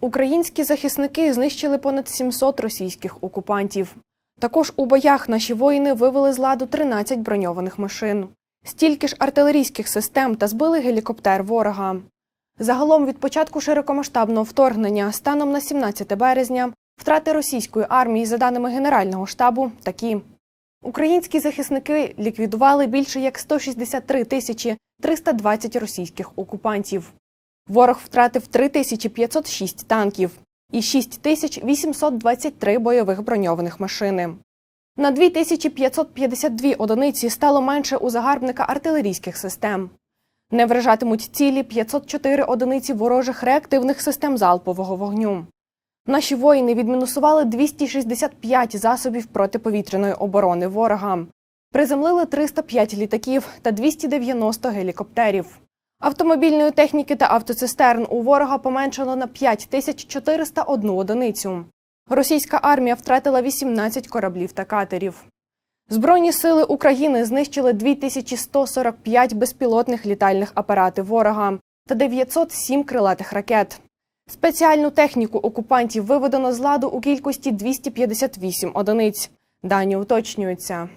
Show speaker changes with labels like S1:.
S1: Українські захисники знищили понад 700 російських окупантів. Також у боях наші воїни вивели з ладу 13 броньованих машин, стільки ж артилерійських систем та збили гелікоптер ворога. Загалом від початку широкомасштабного вторгнення станом на 17 березня втрати російської армії, за даними Генерального штабу, такі. Українські захисники ліквідували більше як 163 тисячі 320 російських окупантів. Ворог втратив 3506 танків і 6823 бойових броньованих машини. На 2552 одиниці стало менше у загарбника артилерійських систем. Не вражатимуть цілі 504 одиниці ворожих реактивних систем залпового вогню. Наші воїни відмінусували 265 засобів протиповітряної оборони ворога. Приземлили 305 літаків та 290 гелікоптерів. Автомобільної техніки та автоцистерн у ворога поменшало на 5401 одиницю. Російська армія втратила 18 кораблів та катерів. Збройні сили України знищили 2145 безпілотних літальних апаратів ворога та 907 крилатих ракет. Спеціальну техніку окупантів виведено з ладу у кількості 258 одиниць. Дані уточнюються.